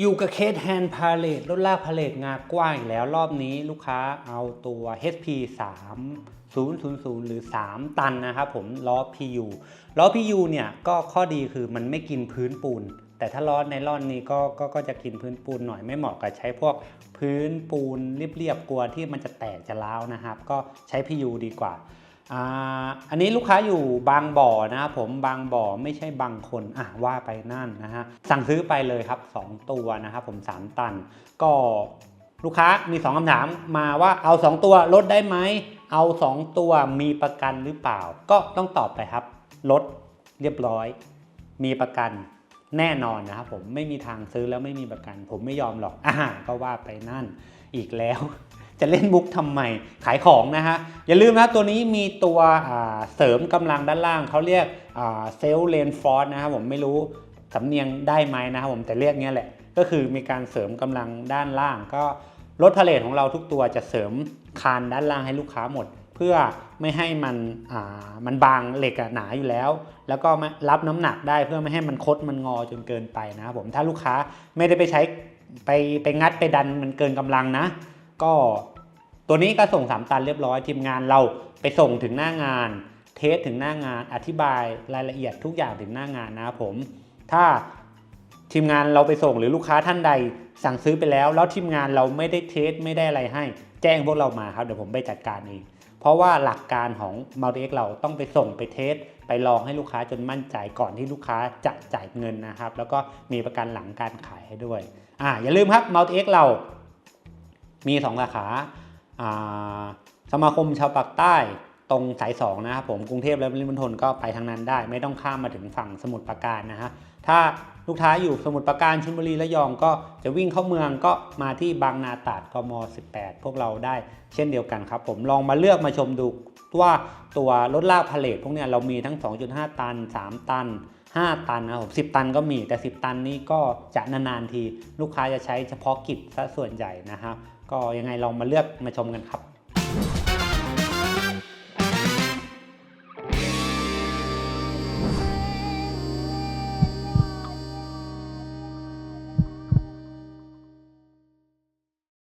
อยู่กับเคสแฮนด์พาเลตรถลากพาเลตงากว้างอีกแล้วรอบนี้ลูกค้าเอาตัว HP 3 000 หรือ 3 ตันนะครับผมล้อ PU ล้อ PU เนี่ยก็ข้อดีคือมันไม่กินพื้นปูน แต่ถ้าล้อไนลอนนี่ก็ก็ก็จะกินพื้นปูนหน่อยไม่เหมาะกับใช้พวกพื้นปูนเรียบๆกลัวที่มันจะแตกจะร้าวนะครับ ก็ใช้ PU ดีกว่า อันนี้ลูกค้าอยู่บางบ่อนะครับผมบางบ่อไม่ใช่บางคนอะว่าไปนั่นนะฮะสั่งซื้อไปเลยครับ 2 ตัวนะครับผม 3 ตัน ก็ลูกค้ามี 2คำถามมาว่าเอา 2 ตัวลดได้ไหมเอา 2 ตัวมีประกันหรือเปล่า ก็ต้องตอบไปครับลดเรียบร้อย มีประกันแน่นอนนะครับผมไม่มีทางซื้อแล้วไม่มีประกัน ผมไม่ยอมหรอกอ่าก็ว่าไปนั่นอีกแล้ว จะเล่นมุกทำไมขายของนะฮะ อย่าลืมนะตัวนี้มีตัวเสริมกำลังด้านล่างเขาเรียกเซลเลนฟอร์นะครับผมไม่รู้สำเนียงได้ไหมนะครับผมแต่เรียกเงี้ยแหละ ก็คือมีการเสริมกำลังด้านล่าง ก็รถพาเลทของเราทุกตัวจะเสริมคานด้านล่างให้ลูกค้าหมด เพื่อไม่ให้มันมันบางเหล็กหนาอยู่แล้ว แล้วก็รับน้ำหนักได้เพื่อไม่ให้มันคดมันงอจนเกินไปนะครับผมถ้าลูกค้าไม่ได้ไปใช้ไปไปงัดไปดันมันเกินกำลังนะ ก็ตัวนี้ก็ส่ง3ตันเรียบร้อยทีมงานเราไปส่งถึงหน้างาน เทสถึงหน้างานอธิบายรายละเอียดทุกอย่างถึงหน้างานนะครับผม ถ้าทีมงานเราไปส่งหรือลูกค้าท่านใดสั่งซื้อไปแล้ว แล้วทีมงานเราไม่ได้เทสไม่ได้อะไรให้ แจ้งพวกเรามาครับเดี๋ยวผมไปจัดการเองเพราะว่าหลักการของ m u l t i x เราต้องไปส่งไปเทสไปลองให้ลูกค้าจนมั่นใจก่อนที่ลูกค้าจะจ่ายเงินนะครับ แล้วก็มีประกันหลังการขายให้ด้วยอ่าอย่าลืมครับ m u l t i x เรา มีสองสาขาอ่าสมาคมชาวปากใต้ตรงสายสองนะครับผมกรุงเทพและปริมณฑลก็ไปทางนั้นได้ ไม่ต้องข้ามมาถึงฝั่งสมุทรปราการนะฮะถ้าลูกค้าอยู่สมุทรปราการชลบุรีระยองก็จะวิ่งเข้าเมืองก็มาที่บางนาตราดกม 18 พวกเราได้เช่นเดียวกันครับผมลองมาเลือกมาชมดูว่าตัวรถลากพาเลทพวกเนี้ยเรามีทั้ง 2.5 ตัน 3 ตัน 5 ตันนะครับผม10ตันก็มีแต่ 10 ตันนี้ก็จะนานๆที ลูกค้าจะใช้เฉพาะกิจซะส่วนใหญ่นะครับ ก็ยังไงลองมาเลือกมาชมกันครับ